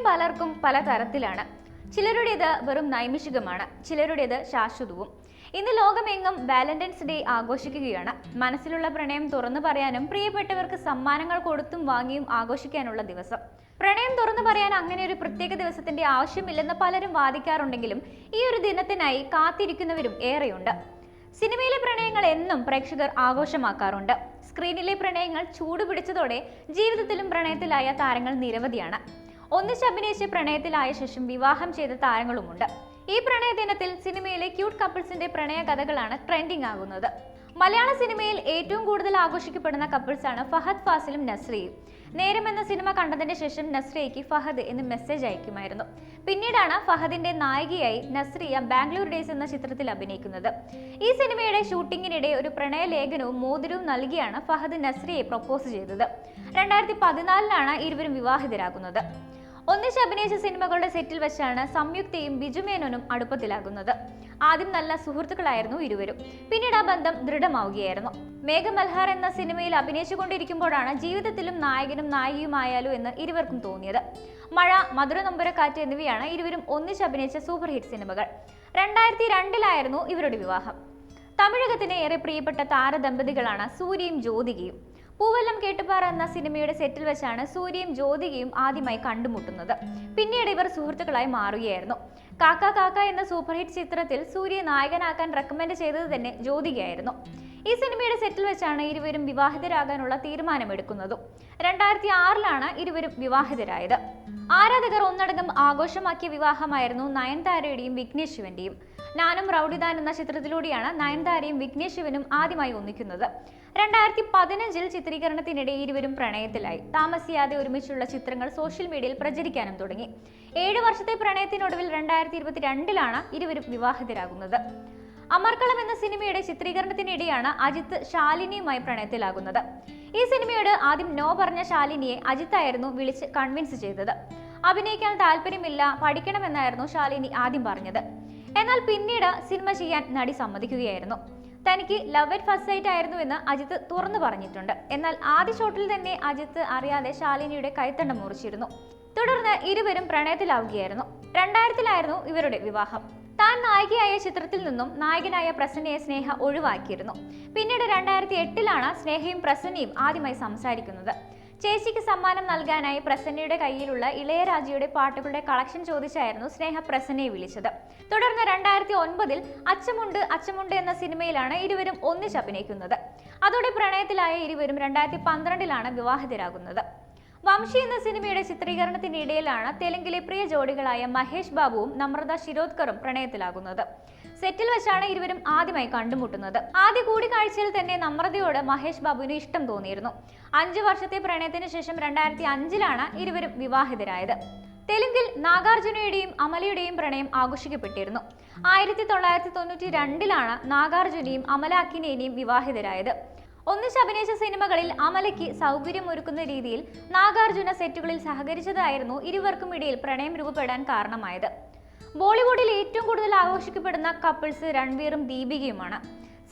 പ്രണയം പലർക്കും പല തരത്തിലാണ്. ചിലരുടേത് വെറും നൈമിഷികമാണ് ചിലരുടേത് ശാശ്വതവും. ഇന്ന് ലോകമെങ്ങും വാലന്റൈൻസ് ഡേ ആഘോഷിക്കുകയാണ്. മനസ്സിലുള്ള പ്രണയം തുറന്നു പറയാനും പ്രിയപ്പെട്ടവർക്ക് സമ്മാനങ്ങൾ കൊടുത്തും വാങ്ങിയും ആഘോഷിക്കാനുള്ള ദിവസം. പ്രണയം തുറന്നു പറയാൻ അങ്ങനെ ഒരു പ്രത്യേക ദിവസത്തിന്റെ ആവശ്യമില്ലെന്ന് പലരും വാദിക്കാറുണ്ടെങ്കിലും ഈ ഒരു ദിനത്തിനായി കാത്തിരിക്കുന്നവരും ഏറെയുണ്ട്. സിനിമയിലെ പ്രണയങ്ങൾ എന്നും പ്രേക്ഷകർ ആഘോഷമാക്കാറുണ്ട്. സ്ക്രീനിലെ പ്രണയങ്ങൾ ചൂടുപിടിച്ചതോടെ ജീവിതത്തിലും പ്രണയത്തിലായ താരങ്ങൾ നിരവധിയാണ്. ഒന്നിച്ചഭിനയിച്ച് പ്രണയത്തിലായ ശേഷം വിവാഹം ചെയ്ത താരങ്ങളുമുണ്ട്. ഈ പ്രണയ ദിനത്തിൽ സിനിമയിലെ ക്യൂട്ട് കപ്പിൾസിന്റെ പ്രണയ കഥകളാണ് ട്രെൻഡിംഗ് ആകുന്നത്. മലയാള സിനിമയിൽ ഏറ്റവും കൂടുതൽ ആഘോഷിക്കപ്പെടുന്ന കപ്പിൾസാണ് ഫഹദ് ഫാസിലും നസ്രിയും. നേരം എന്ന സിനിമ കണ്ടതിന് ശേഷം നസ്രിയയ്ക്ക് ഫഹദ് എന്ന് മെസ്സേജ് അയക്കുമായിരുന്നു. പിന്നീടാണ് ഫഹദിന്റെ നായികയായി നസ്രിയ ബാംഗ്ലൂർ ഡേയ്സ് എന്ന ചിത്രത്തിൽ അഭിനയിക്കുന്നത്. ഈ സിനിമയുടെ ഷൂട്ടിങ്ങിനിടെ ഒരു പ്രണയ ലേഖനവും മോതിരവും നൽകിയാണ് ഫഹദ് നസ്രിയെ പ്രപ്പോസ് ചെയ്തത്. രണ്ടായിരത്തി പതിനാലിലാണ് ഇരുവരും വിവാഹിതരാകുന്നത്. ഒന്നിച്ച് അഭിനയിച്ച സിനിമകളുടെ സെറ്റിൽ വെച്ചാണ് സംയുക്തയും ബിജുമേനോനും അടുപ്പത്തിലാകുന്നത്. ആദ്യം നല്ല സുഹൃത്തുക്കളായിരുന്നു ഇരുവരും. പിന്നീട് ആ ബന്ധം ദൃഢമാവുകയായിരുന്നു. മേഘമൽഹാർ എന്ന സിനിമയിൽ അഭിനയിച്ചുകൊണ്ടിരിക്കുമ്പോഴാണ് ജീവിതത്തിലും നായകനും നായികയുമായാലോ എന്ന് ഇരുവർക്കും തോന്നിയത്. മഴ മധുര നമ്പുരക്കാറ്റ് എന്നിവയാണ് ഇരുവരും ഒന്നിച്ച് അഭിനയിച്ച സൂപ്പർ ഹിറ്റ് സിനിമകൾ. രണ്ടായിരത്തി രണ്ടിലായിരുന്നു ഇവരുടെ വിവാഹം. തമിഴകത്തിന് ഏറെ പ്രിയപ്പെട്ട താരദമ്പതികളാണ് സൂര്യയും ജ്യോതികയും. പൂവല്ലം കേട്ടുപാറ എന്ന സിനിമയുടെ സെറ്റിൽ വെച്ചാണ് സൂര്യയും ജ്യോതികയും ആദ്യമായി കണ്ടുമുട്ടുന്നത്. പിന്നീട് ഇവർ സുഹൃത്തുക്കളായി മാറുകയായിരുന്നു. കാക്ക കാക്ക എന്ന സൂപ്പർഹിറ്റ് ചിത്രത്തിൽ സൂര്യയെ നായകനാക്കാൻ റെക്കമെൻഡ് ചെയ്തത് തന്നെ ജ്യോതികയായിരുന്നു. ഈ സിനിമയുടെ സെറ്റിൽ വെച്ചാണ് ഇരുവരും വിവാഹിതരാകാനുള്ള തീരുമാനമെടുക്കുന്നതും. രണ്ടായിരത്തി ആറിലാണ് ഇരുവരും വിവാഹിതരായത്. ആരാധകർ ഒന്നടങ്കം ആഘോഷമാക്കിയ വിവാഹമായിരുന്നു നയൻതാരയുടെയും വിഘ്നേഷ് ശിവന്റെയും നാനും റൌഡിദാൻ എന്ന ചിത്രത്തിലൂടെയാണ് നയൻതാരയും വിഘ്നേഷ് ശിവനും ആദ്യമായി ഒന്നിക്കുന്നത്. രണ്ടായിരത്തി പതിനഞ്ചിൽ ചിത്രീകരണത്തിനിടെ ഇരുവരും പ്രണയത്തിലായി. താമസിയാതെ ഒരുമിച്ചുള്ള ചിത്രങ്ങൾ സോഷ്യൽ മീഡിയയിൽ പ്രചരിക്കാനും തുടങ്ങി. ഏഴ് വർഷത്തെ പ്രണയത്തിനൊടുവിൽ രണ്ടായിരത്തി ഇരുപത്തിരണ്ടിലാണ് ഇരുവരും വിവാഹിതരാകുന്നത്. അമർക്കളം എന്ന സിനിമയുടെ ചിത്രീകരണത്തിനിടെയാണ് അജിത്ത് ശാലിനിയുമായി പ്രണയത്തിലാകുന്നത്. ഈ സിനിമയോട് ആദ്യം നോ പറഞ്ഞ ശാലിനിയെ അജിത്തായിരുന്നു വിളിച്ച് കൺവിൻസ് ചെയ്തത്. അഭിനയിക്കാൻ താല്പര്യമില്ല പഠിക്കണമെന്നായിരുന്നു ശാലിനി ആദ്യം പറഞ്ഞത്. എന്നാൽ പിന്നീട് സിനിമ ചെയ്യാൻ നടി സമ്മതിക്കുകയായിരുന്നു. തനിക്ക് ലവ് അറ്റ് ഫസ്റ്റ് സൈറ്റ് ആയിരുന്നു എന്ന് അജിത്ത് തുറന്നു പറഞ്ഞിട്ടുണ്ട്. എന്നാൽ ആദ്യ ഷോട്ടിൽ തന്നെ അജിത്ത് അറിയാതെ ശാലിനിയുടെ കൈത്തണ്ട മുറിച്ചിരുന്നു. തുടർന്ന് ഇരുവരും പ്രണയത്തിലാവുകയായിരുന്നു. രണ്ടായിരത്തിലായിരുന്നു ഇവരുടെ വിവാഹം. താൻ നായികയായ ചിത്രത്തിൽ നിന്നും നായകനായ പ്രസന്നയെ സ്നേഹ ഒഴിവാക്കിയിരുന്നു. പിന്നീട് രണ്ടായിരത്തി എട്ടിലാണ് സ്നേഹയും പ്രസന്നയും ആദ്യമായി സംസാരിക്കുന്നത്. ചേച്ചിക്ക് സമ്മാനം നൽകാനായി പ്രസന്നയുടെ കയ്യിലുള്ള ഇളയരാജയുടെ പാട്ടുകളുടെ കളക്ഷൻ ചോദിച്ചായിരുന്നു സ്നേഹ പ്രസന്നയെ വിളിച്ചത്. തുടർന്ന് രണ്ടായിരത്തി ഒൻപതിൽ അച്ചമുണ്ട് അച്ചമുണ്ട് എന്ന സിനിമയിലാണ് ഇരുവരും ഒന്നിച്ചഭിനയിക്കുന്നത് അതോടെ പ്രണയത്തിലായ ഇരുവരും രണ്ടായിരത്തി പന്ത്രണ്ടിലാണ് വിവാഹിതരാകുന്നത്. വംശി എന്ന സിനിമയുടെ ചിത്രീകരണത്തിനിടയിലാണ് തെലുങ്കിലെ പ്രിയ ജോഡികളായ മഹേഷ് ബാബുവും നമ്രത ശിരോദ്കറും പ്രണയത്തിലാകുന്നത്. സെറ്റിൽ വെച്ചാണ് ഇരുവരും ആദ്യമായി കണ്ടുമുട്ടുന്നത്. ആദ്യ കൂടിക്കാഴ്ചയിൽ തന്നെ നമ്രതയോട് മഹേഷ് ബാബുവിന് ഇഷ്ടം തോന്നിയിരുന്നു. അഞ്ചു വർഷത്തെ പ്രണയത്തിന് ശേഷം രണ്ടായിരത്തി അഞ്ചിലാണ് ഇരുവരും വിവാഹിതരായത്. തെലുങ്കിൽ നാഗാർജുനയുടെയും അമലയുടെയും പ്രണയം ആഘോഷിക്കപ്പെട്ടിരുന്നു. ആയിരത്തി തൊള്ളായിരത്തി തൊണ്ണൂറ്റി രണ്ടിലാണ് നാഗാർജുനയും അമല വിവാഹിതരായത്. ഒന്നിച്ച് അഭിനയിച്ച സിനിമകളിൽ അമലയ്ക്ക് സൗകര്യമൊരുക്കുന്ന രീതിയിൽ നാഗാർജുന സെറ്റുകളിൽ സഹകരിച്ചതായിരുന്നു ഇരുവർക്കും ഇടയിൽ പ്രണയം രൂപപ്പെടാൻ കാരണമായത്. ബോളിവുഡിൽ ഏറ്റവും കൂടുതൽ ആഘോഷിക്കപ്പെടുന്ന കപ്പിൾസ് രൺവീറും ദീപികയുമാണ്.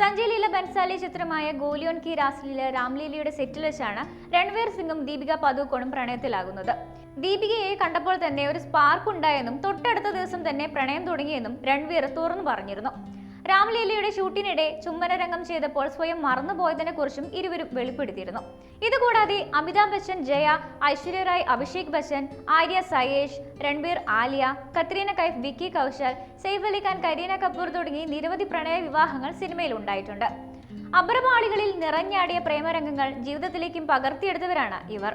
സഞ്ജയ് ലീല ബൻസാലി ചിത്രമായ ഗോലിയോൻ കി രാസ്ലീല രാംലീലയുടെ സെറ്റിൽ വെച്ചാണ് രൺവീർ സിംഗും ദീപിക പദുക്കോണും പ്രണയത്തിലാകുന്നത്. ദീപികയെ കണ്ടപ്പോൾ തന്നെ ഒരു സ്പാർക്ക് ഉണ്ടായെന്നും തൊട്ടടുത്ത ദിവസം തന്നെ പ്രണയം തുടങ്ങിയെന്നും രൺവീർ തുറന്നു പറഞ്ഞിരുന്നു. രാംലീലയുടെ ഷൂട്ടിനിടെ ചുംബനരംഗം ചെയ്തപ്പോൾ സ്വയം മറന്നുപോയതിനെ കുറിച്ചും ഇരുവരും വെളിപ്പെടുത്തിയിരുന്നു. ഇതുകൂടാതെ അമിതാഭ് ബച്ചൻ ജയ ഐശ്വര്യ റായ് അഭിഷേക് ബച്ചൻ ആര്യ സയേഷ് രൺബീർ ആലിയ കത്രീന കൈഫ് വിക്കി കൗശൽ സെയ്ഫ് അലി ഖാൻ കരീന കപൂർ തുടങ്ങി നിരവധി പ്രണയ വിവാഹങ്ങൾ സിനിമയിൽ ഉണ്ടായിട്ടുണ്ട്. അപരപാളികളിൽ നിറഞ്ഞാടിയ പ്രേമരംഗങ്ങൾ ജീവിതത്തിലേക്കും പകർത്തിയെടുത്തവരാണ് ഇവർ.